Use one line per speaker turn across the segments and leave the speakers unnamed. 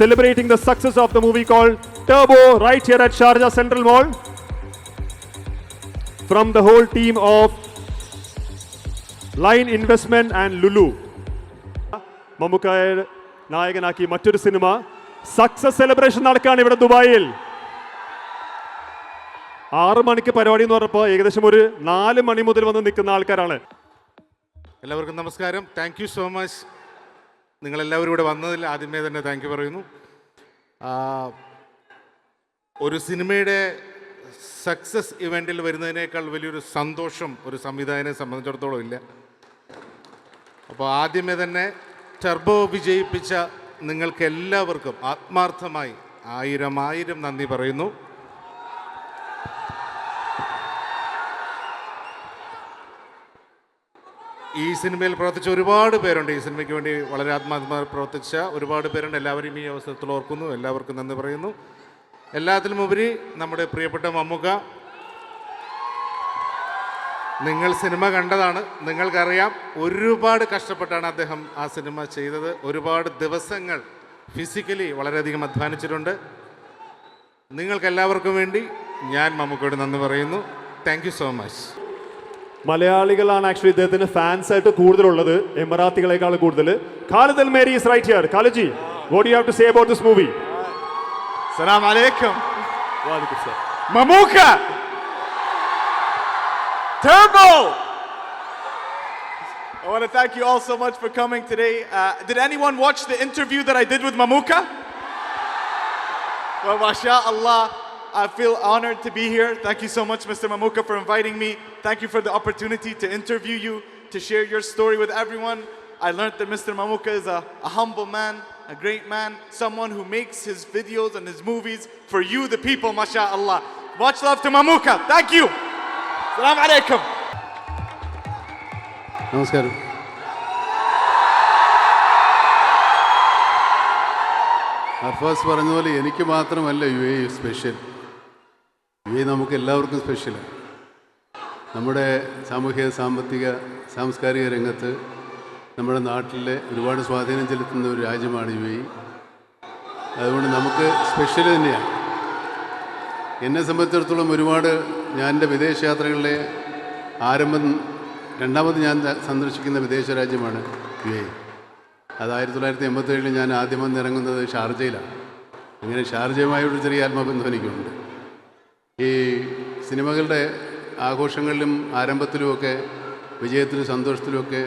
celebrating the success of the movie called Turbo right here at Sharjah Central Mall. From the whole team of Line Investment and Lulu. മമ്മൂക്കായ നായകനാക്കി മറ്റൊരു cinema. Success celebration നടക്കുകയാണ് ഇവിടെ ദുബായിൽ. ആറ് മണിക്ക് പരിപാടി എന്ന് പറഞ്ഞപ്പോൾ ഏകദേശം ഒരു നാല് മണി മുതൽ വന്ന് നിൽക്കുന്ന ആൾക്കാരാണ്.
എല്ലാവർക്കും നമസ്കാരം. താങ്ക് സോ മച്ച് നിങ്ങളെല്ലാവരും ഇവിടെ വന്നതിൽ ആദ്യമേ തന്നെ താങ്ക് യു പറയുന്നു. ഒരു സിനിമയുടെ സക്സസ് ഇവന്റിൽ വരുന്നതിനേക്കാൾ വലിയൊരു സന്തോഷം ഒരു സംവിധായകനെ സംബന്ധിച്ചിടത്തോളം ഇല്ല. അപ്പോൾ ആദ്യമേ തന്നെ ടർബോ വിജയിപ്പിച്ച നിങ്ങൾക്ക് എല്ലാവർക്കും ആത്മാർത്ഥമായി ആയിരം ആയിരം നന്ദി പറയുന്നു. ഈ സിനിമയിൽ പ്രവർത്തിച്ച ഒരുപാട് പേരുണ്ട്. ഈ സിനിമയ്ക്ക് വേണ്ടി വളരെ ആത്മാർത്ഥമായി പ്രവർത്തിച്ച ഒരുപാട് പേരുണ്ട്. എല്ലാവരും ഈ അവസരത്തിൽ ഓർക്കുന്നു. എല്ലാവർക്കും നന്ദി പറയുന്നു. എല്ലാത്തിലും ഉപരി നമ്മുടെ പ്രിയപ്പെട്ട മമ്മുക്ക നിങ്ങൾ സിനിമ കണ്ടതാണ്. നിങ്ങൾക്കറിയാം ഒരുപാട് കഷ്ടപ്പെട്ടാണ് അദ്ദേഹം ആ സിനിമ ചെയ്തത്. ഒരുപാട് ദിവസങ്ങൾ ഫിസിക്കലി വളരെയധികം അധ്വാനിച്ചിട്ടുണ്ട്. നിങ്ങൾക്കെല്ലാവർക്കും വേണ്ടി ഞാൻ മമ്മൂക്കയോട് നന്ദി പറയുന്നു. താങ്ക് സോ മച്ച്
മലയാളികളാണ് ആക്ച്വലി ഇദ്ദേഹത്തിന് ഫാൻസ് ആയിട്ട് കൂടുതലുള്ളത് എമറാത്തികളെക്കാൾ കൂടുതൽ Khalid Al Meri is right here ഖാലിജി what you have to say about this movie
Salam alaikum.
വാലിക്കും sir
Mamuka! Turbo! I want to thank you all so much for coming today. Uh, did anyone watch the interview that I did with Mamuka? Well, mashallah, I feel honored to be here. Thank you so much, Mr. Mamuka, for inviting me. Thank you for the opportunity to interview you, to share your story with everyone. I learned that Mr. Mamuka is a, a humble man, a great man, someone who makes his videos and his movies for you, the people, mashallah. Much love to Mamuka. Thank you. Salam alaikum.
നമസ്കാരം അർഫാസ് പറഞ്ഞതുപോലെ എനിക്ക് മാത്രമല്ല U A special നമുക്ക് എല്ലാവർക്കും സ്പെഷ്യലാണ് നമ്മുടെ സാമൂഹിക സാമ്പത്തിക സാംസ്കാരിക രംഗത്ത് നമ്മുടെ നാട്ടിലെ ഒരുപാട് സ്വാധീനം ചെലുത്തുന്ന ഒരു രാജ്യമാണ് യു എ അതുകൊണ്ട് നമുക്ക് സ്പെഷ്യൽ തന്നെയാണ്. എന്നെ സംബന്ധിച്ചിടത്തോളം ഒരുപാട് ഞാൻ എന്റെ വിദേശയാത്രകളിലെ ആരംഭം രണ്ടാമത് ഞാൻ സന്ദർശിക്കുന്ന വിദേശ രാജ്യമാണ് യു എ അത് ആയിരത്തി തൊള്ളായിരത്തി എൺപത്തേഴിൽ ഞാൻ ആദ്യം വന്നിറങ്ങുന്നത് ഷാർജയിലാണ്. അങ്ങനെ ഷാർജയുമായൊരു ചെറിയ ആത്മബന്ധം എനിക്കുണ്ട്. ഈ സിനിമകളുടെ ആഘോഷങ്ങളിലും ആരംഭത്തിലുമൊക്കെ വിജയത്തിലും സന്തോഷത്തിലുമൊക്കെ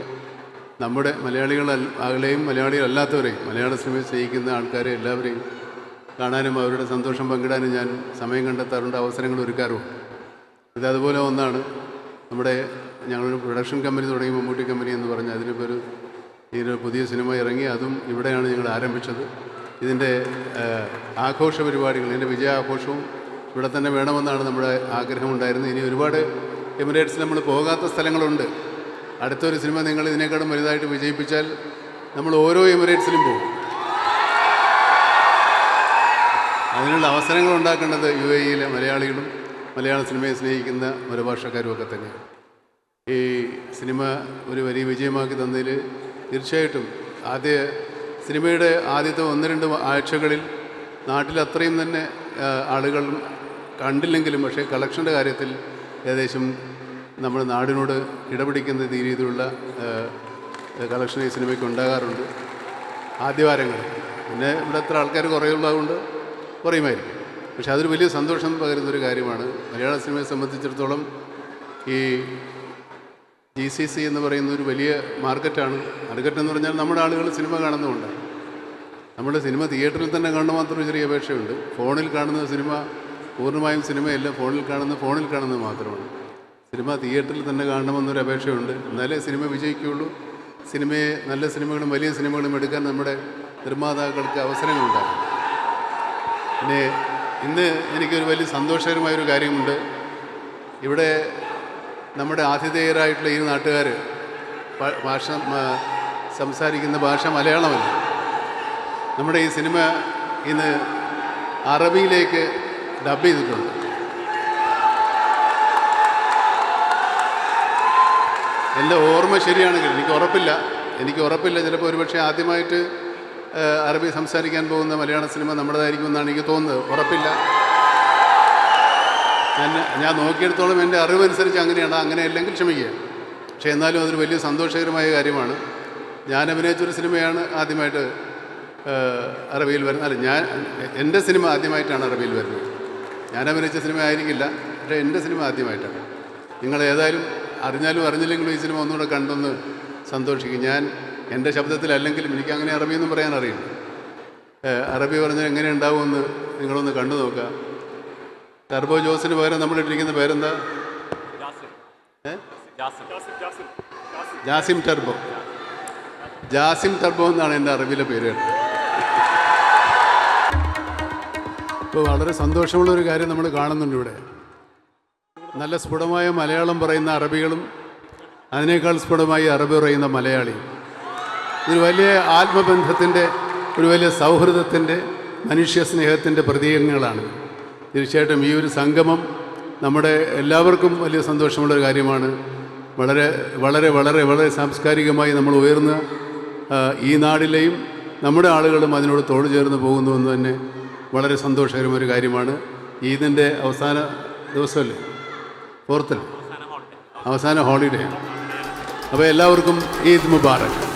നമ്മുടെ മലയാളികൾ ആളെയും മലയാളികളല്ലാത്തവരെയും മലയാള സിനിമയെ സ്നേഹിക്കുന്ന ആൾക്കാരെ എല്ലാവരെയും കാണാനും അവരുടെ സന്തോഷം പങ്കിടാനും ഞാൻ സമയം കണ്ടെത്താറുണ്ട് അവസരങ്ങൾ ഒരുക്കാറുമുണ്ട് ഇത് അതുപോലെ ഒന്നാണ് നമ്മുടെ ഞങ്ങളൊരു പ്രൊഡക്ഷൻ കമ്പനി തുടങ്ങി മമ്മൂട്ടി കമ്പനി എന്ന് പറഞ്ഞ് അതിനിപ്പോൾ ഒരു പുതിയ സിനിമ ഇറങ്ങി അതും ഇവിടെയാണ് ഞങ്ങൾ ആരംഭിച്ചത്. ഇതിന്റെ ആഘോഷ പരിപാടികൾ ഇതിന്റെ വിജയാഘോഷവും ഇവിടെ തന്നെ വേണമെന്നാണ് നമ്മുടെ ആഗ്രഹമുണ്ടായിരുന്നത്. ഇനി ഒരുപാട് എമിറേറ്റ്സിൽ നമ്മൾ പോകാത്ത സ്ഥലങ്ങളുണ്ട്. അടുത്തൊരു സിനിമ നിങ്ങൾ ഇതിനേക്കാളും വലുതായിട്ട് വിജയിപ്പിച്ചാൽ നമ്മൾ ഓരോ എമിറേറ്റ്സിലും പോകും. അതിനുള്ള അവസരങ്ങൾ ഉണ്ടാക്കേണ്ടത് യു എ ഇയിലെ മലയാളികളും മലയാള സിനിമയെ സ്നേഹിക്കുന്ന മറുഭാഷക്കാരും ഒക്കെ തന്നെ ഈ സിനിമ ഒരു വലിയ വിജയമാക്കി തന്നതിൽ തീർച്ചയായിട്ടും ആദ്യ സിനിമയുടെ ആദ്യത്തെ ഒന്ന് രണ്ട് ആഴ്ചകളിൽ നാട്ടിൽ അത്രയും തന്നെ ആളുകൾ കണ്ടില്ലെങ്കിലും പക്ഷേ കളക്ഷന്റെ കാര്യത്തിൽ ഏകദേശം നമ്മുടെ നാടിനോട് ഇടപിടിക്കുന്ന രീതിയിലുള്ള കളക്ഷൻ ഈ സിനിമയ്ക്ക് ഉണ്ടാകാറുണ്ട്. ആദ്യവാരങ്ങൾ. പിന്നെ ഇവിടെ എത്ര ആൾക്കാർ കുറയുള്ളതുകൊണ്ട് കുറയുമായിരിക്കും. പക്ഷേ അതൊരു വലിയ സന്തോഷം പകരുന്നൊരു കാര്യമാണ്. മലയാള സിനിമയെ സംബന്ധിച്ചിടത്തോളം ഈ ജി സി സി എന്ന് പറയുന്ന ഒരു വലിയ മാർക്കറ്റാണ് മാർക്കറ്റ് എന്ന് പറഞ്ഞാൽ നമ്മുടെ ആളുകൾ സിനിമ കാണുന്നുമുണ്ട് നമ്മുടെ സിനിമ തിയേറ്ററിൽ തന്നെ കാണുന്ന മാത്രം ചെറിയ അപേക്ഷയുണ്ട്. ഫോണിൽ കാണുന്ന സിനിമ പൂർണമായും സിനിമയല്ല. ഫോണിൽ കാണുന്ന ഫോണിൽ കാണുന്നത് മാത്രമാണ്. സിനിമ തിയേറ്ററിൽ തന്നെ കാണണമെന്നൊരു അപേക്ഷയുണ്ട്. എന്നാലേ സിനിമ വിജയിക്കുകയുള്ളൂ. സിനിമയെ നല്ല സിനിമകളും വലിയ സിനിമകളും എടുക്കാൻ നമ്മുടെ നിർമ്മാതാക്കൾക്ക് അവസരങ്ങളുണ്ടാകും. പിന്നെ ഇന്ന് എനിക്കൊരു വലിയ സന്തോഷകരമായൊരു കാര്യമുണ്ട്. ഇവിടെ നമ്മുടെ ആതിഥേയരായിട്ടുള്ള ഈ നാട്ടുകാർ ഭാഷ സംസാരിക്കുന്ന ഭാഷ മലയാളമല്ല. നമ്മുടെ ഈ സിനിമ ഇന്ന് അറബിയിലേക്ക് ഡബ് ചെയ്തിട്ടുണ്ട്. എന്റെ ഓർമ്മ ശരിയാണെങ്കിൽ എനിക്ക് ഉറപ്പില്ല. എനിക്ക് ഉറപ്പില്ല. ചിലപ്പോൾ ഒരുപക്ഷെ ആദ്യമായിട്ട് അറബി സംസാരിക്കാൻ പോകുന്ന മലയാള സിനിമ നമ്മുടേതായിരിക്കും എന്നാണ് എനിക്ക് തോന്നുന്നത്. ഉറപ്പില്ല. ഞാൻ ഞാൻ നോക്കിയെടുത്തോളം എന്റെ അറിവനുസരിച്ച് അങ്ങനെയാണ്. അങ്ങനെ അല്ലെങ്കിൽ ക്ഷമിക്കുക. പക്ഷേ എന്നാലും അതൊരു വലിയ സന്തോഷകരമായ കാര്യമാണ്. ഞാൻ അഭിനയിച്ചൊരു സിനിമയാണ് ആദ്യമായിട്ട് അറബിയിൽ വരുന്നത് അല്ല ഞാൻ എന്റെ സിനിമ ആദ്യമായിട്ടാണ് അറബിയിൽ വരുന്നത്. ഞാൻ അഭിനയിച്ച സിനിമ ആയിരിക്കില്ല പക്ഷേ എന്റെ സിനിമ ആദ്യമായിട്ടാണ്. നിങ്ങൾ ഏതായാലും അറിഞ്ഞാലും അറിഞ്ഞില്ലെങ്കിലും ഈ സിനിമ ഒന്നുകൂടെ കണ്ടൊന്ന് സന്തോഷിക്കും. ഞാൻ എന്റെ ശബ്ദത്തിലല്ലെങ്കിലും എനിക്ക് അങ്ങനെ അറബിയൊന്നും പറയാൻ അറിയില്ല. അറബി പറഞ്ഞാൽ എങ്ങനെ ഉണ്ടാവുമെന്ന് നിങ്ങളൊന്ന് കണ്ടു നോക്കുക. ടർബോ ജോസിന് പകരം നമ്മൾ ഇട്ടിരിക്കുന്ന പേരെന്താ? ജാസിം ടർബോ ജാസിം ടർബോ എന്നാണ് എന്റെ അറബിയിലെ പേര് ഇപ്പോൾ വളരെ സന്തോഷമുള്ളൊരു കാര്യം നമ്മൾ കാണുന്നുണ്ട് ഇവിടെ. നല്ല സ്ഫുടമായ മലയാളം പറയുന്ന അറബികളും അതിനേക്കാൾ സ്ഫുടമായി അറബി പറയുന്ന മലയാളിയും. ഒരു വലിയ ആത്മബന്ധത്തിന്റെ ഒരു വലിയ സൗഹൃദത്തിന്റെ മനുഷ്യ സ്നേഹത്തിന്റെ പ്രതീകങ്ങളാണ്. തീർച്ചയായിട്ടും ഈ ഒരു സംഗമം നമ്മുടെ എല്ലാവർക്കും വലിയ സന്തോഷമുള്ളൊരു കാര്യമാണ്. വളരെ വളരെ വളരെ വളരെ സാംസ്കാരികമായി നമ്മൾ ഉയർന്ന ഈ നാടിലെയും നമ്മുടെ ആളുകളും അതിനോട് തോട് ചേർന്ന് പോകുന്നു എന്ന് തന്നെ വളരെ സന്തോഷകരമൊരു ഒരു കാര്യമാണ്. ഈദിന്റെ അവസാന ദിവസമല്ലേ? ഫോർത്തിൽ അവസാന ഹോളിഡേ അപ്പോൾ എല്ലാവർക്കും ഈദ് മുബാറക്.